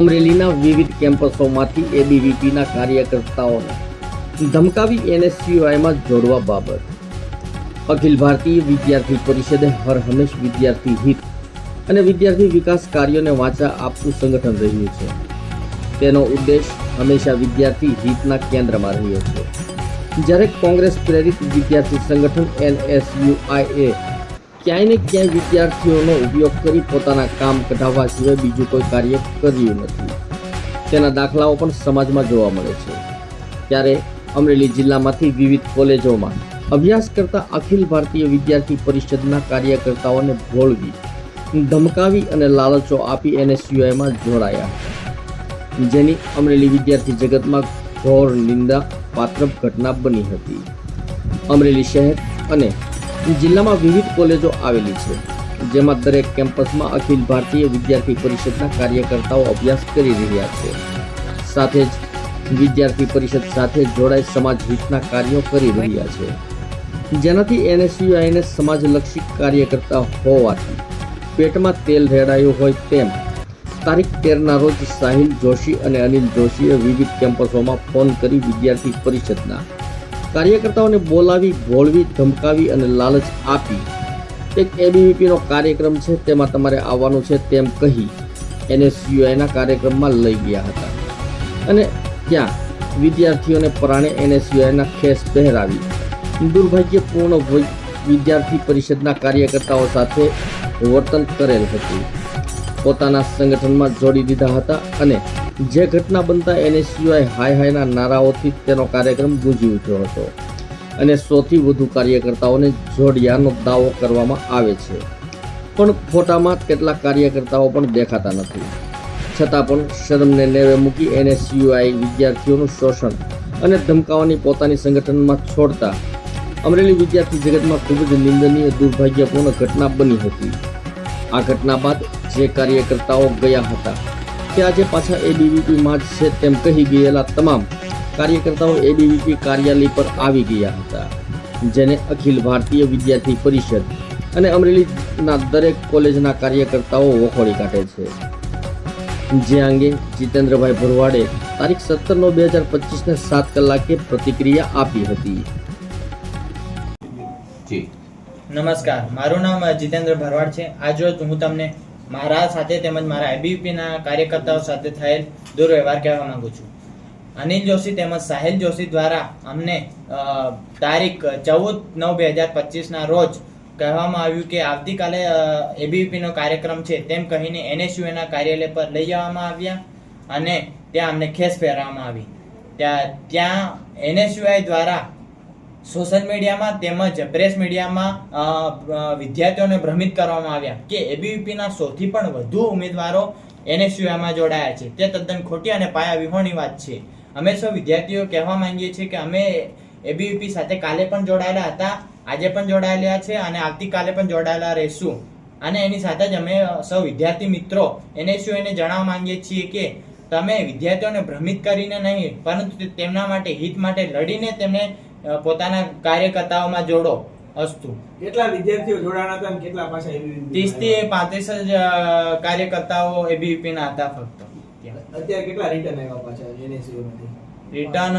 અમરેલીના વિવિધ કેમ્પસોમાંથી એબીવીપીના કાર્યકર્તાઓને ધમકાવી એનએસયુઆઈમાં જોડવા બાબત. અખિલ ભારતીય વિદ્યાર્થી પરિષદે હર હંમેશ વિદ્યાર્થી હિત અને વિદ્યાર્થી વિકાસ કાર્યોને વાંચા આપતું સંગઠન રહ્યું છે. તેનો ઉદ્દેશ હંમેશા વિદ્યાર્થી હિતના કેન્દ્રમાં રહ્યો છે. જ્યારે કોંગ્રેસ પ્રેરિત વિદ્યાર્થી સંગઠન એનએસયુઆઈએ ક્યાંય ને ક્યાંય વિદ્યાર્થીઓનો ઉપયોગ કરી પોતાના કામ કઢાવવા સિવાય બીજું કોઈ કાર્ય કર્યું નથી. તેના દાખલાઓ પણ સમાજમાં જોવા મળે છે. ત્યારે અમરેલી જિલ્લામાંથી વિવિધ કોલેજોમાં અભ્યાસ કરતા અખિલ ભારતીય વિદ્યાર્થી પરિષદના કાર્યકર્તાઓને ભોળવી, ધમકાવી અને લાલચો આપી એનએસયુઆઈમાં જોડાયા જેની અમરેલી વિદ્યાર્થી જગતમાં ઘોર નિંદા પાત્ર ઘટના બની હતી. અમરેલી શહેર અને જિલ્લામાં વિવિધ કોલેજો આવેલી છે, જેમાં દરેક કેમ્પસમાં અખિલ ભારતીય વિદ્યાર્થી પરિષદના કાર્યકર્તાઓ અભ્યાસ કરી રહ્યા છે. સાથે જ વિદ્યાર્થી પરિષદ સાથે જોડાઈ સમાજ હિતના કાર્યો કરી રહ્યા છે. જેનાથી એનએસયુઆઈને સમાજલક્ષી કાર્યકર્તા હોવાથી પેટમાં તેલ રેડાયું હોય તેમ તારીખ તેરના રોજ સાહિલ જોશી અને અનિલ જોશીએ વિવિધ કેમ્પસોમાં ફોન કરી વિદ્યાર્થી પરિષદના કાર્યકર્તાઓને બોલાવી ભોળવી ધમકાવી અને લાલચ આપી. એક એબીવીપીનો કાર્યક્રમ છે, તેમાં તમારે આવવાનું છે તેમ કહી એનએસયુઆઈના કાર્યક્રમમાં લઈ ગયા હતા. અને ત્યાં વિદ્યાર્થીઓને પરાણે એનએસયુઆઈના ખેસ પહેરાવી. દુર્ભાગ્યપૂર્ણ વિદ્યાર્થી પરિષદના કાર્યકર્તાઓ સાથે વર્તન કરેલ હતું. પોતાના સંગઠનમાં જોડી દીધા હતા અને જે ઘટના બનતા એને સિવાય હાય હાયના નારાઓથી તેનો કાર્યક્રમ ગુંજી ઉઠ્યો હતો અને સૌથી વધુ કાર્યકર્તાઓને જોડ્યાનો દાવો કરવામાં આવે છે. પણ ફોટામાં કેટલાક કાર્યકર્તાઓ પણ દેખાતા નથી. છતાં પણ શરમને નેવે મૂકી એનએસયુઆઈ વિદ્યાર્થીઓનું શોષણ અને ધમકાવાની પોતાની સંગઠનમાં છોડતા અમરેલી વિદ્યાર્થી જગતમાં ખૂબ જ નિંદનીય, દુર્ભાગ્યપૂર્ણ ઘટના બની હતી. આ ઘટના બાદ જે કાર્યકર્તાઓ ગયા હતા. તે આજે પાછા એબીવીપીમાં જ છે તેમ કહી ગયેલા તમામ કાર્યકર્તાઓ એબીવીપી કાર્યાલય પર આવી ગયા હતા જેને અખિલ ભારતીય વિદ્યાર્થી પરિષદ અને અમરેલીના દરેક કોલેજના કાર્યકર્તાઓ વખોડી કાઢે છે. જે અંગે જીતેન્દ્રભાઈ ભરવાડે તારીખ સત્તર નો બે હજાર પચીસને સાત કલાકે પ્રતિક્રિયા આપી હતી. નમસ્કાર. મારું નામ જીતેન્દ્ર ભરવાડ છે. આજ રોજ હું તમને મારા સાથે તેમજ મારા આઈબીપીના કાર્યકર્તાઓ સાથે થયેલ દુર્વ્યવહાર કહેવા માંગુ છું. અનિલ જોશી તેમજ સાહિલ જોશી દ્વારા અમને તારીખ ચૌદ નવ બે હજાર પચીસના રોજ કહેવામાં આવ્યું કે આવતીકાલે એબીવીપીનો કાર્યક્રમ છે તેમ કહીને એનએસયુએના કાર્યાલય પર લઈ જવામાં આવ્યા અને ત્યાં અમને ખેસ પહેરવામાં આવી. ત્યાં ત્યાં એનએસયુઆઈ દ્વારા સોશિયલ મીડિયામાં તેમજ પ્રેસ મીડિયામાં વિદ્યાર્થીઓને ભ્રમિત કરવામાં આવ્યા કે એબીવીપીના સૌથી પણ વધુ ઉમેદવારો એનએસયુઆઈમાં જોડાયા છે. તે તદ્દન ખોટી અને પાયા વિહોણી વાત છે. અમે સૌ વિદ્યાર્થીઓ કહેવા માંગીએ છીએ કે અમે એબીવીપી સાથે કાલે પણ જોડાયેલા હતા, આજે પણ જોડાયેલા છે અને આવતીકાલે પણ જોડાયેલા રહીશું. અને એની સાથે જ અમે સૌ વિદ્યાર્થી મિત્રો એનએસયુએને જણાવવા માંગીએ છીએ કે તમે વિદ્યાર્થીઓને ભ્રમિત કરીને નહીં, પરંતુ તેમના માટે, હિત માટે લડીને તેમને પોતાના કાર્યકર્તાઓમાં જોડો અસ્તુ. કેટલા વિદ્યાર્થીઓ જોડાણા હતા અને કેટલા પાછા ત્રીસથી પાંત્રીસ જ કાર્યકર્તાઓ એબીવીપી ના હતા ફક્ત. અત્યારે કેટલા રિટર્ન આવ્યા પાછા માંથી રિટર્ન